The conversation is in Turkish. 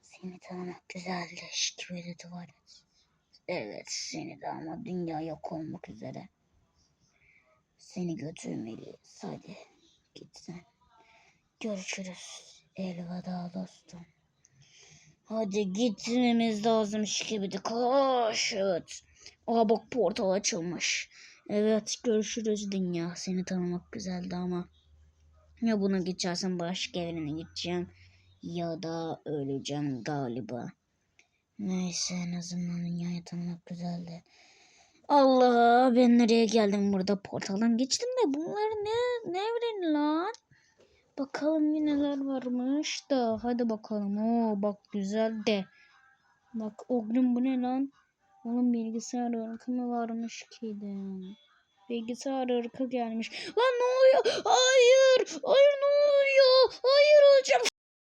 Seni tanımak güzeldir. Kibirli tuvalet. Evet seni de ama dünya yok olmak üzere. Seni götürmeliyiz. Hadi git sen. Görüşürüz. Elveda dostum. Hadi gitmemiz lazım Şikibidi. Koş. Evet. Aa bak portal açılmış. Evet görüşürüz dünya. Seni tanımak güzeldi ama. Ya buna geçersen başka evrene gideceğim. Ya da öleceğim galiba. Neyse en azından dünyayı tanımak güzeldi. Allah ben nereye geldim burada portaldan geçtim de bunlar ne, ne evreni lan? Bakalım neler varmış da hadi bakalım. Oo bak güzel de. Bak oğlum bu ne lan? Oğlum bilgisayar ırkı mı varmış ki de? Bilgisayar ırkı gelmiş. Lan ne oluyor? Hayır!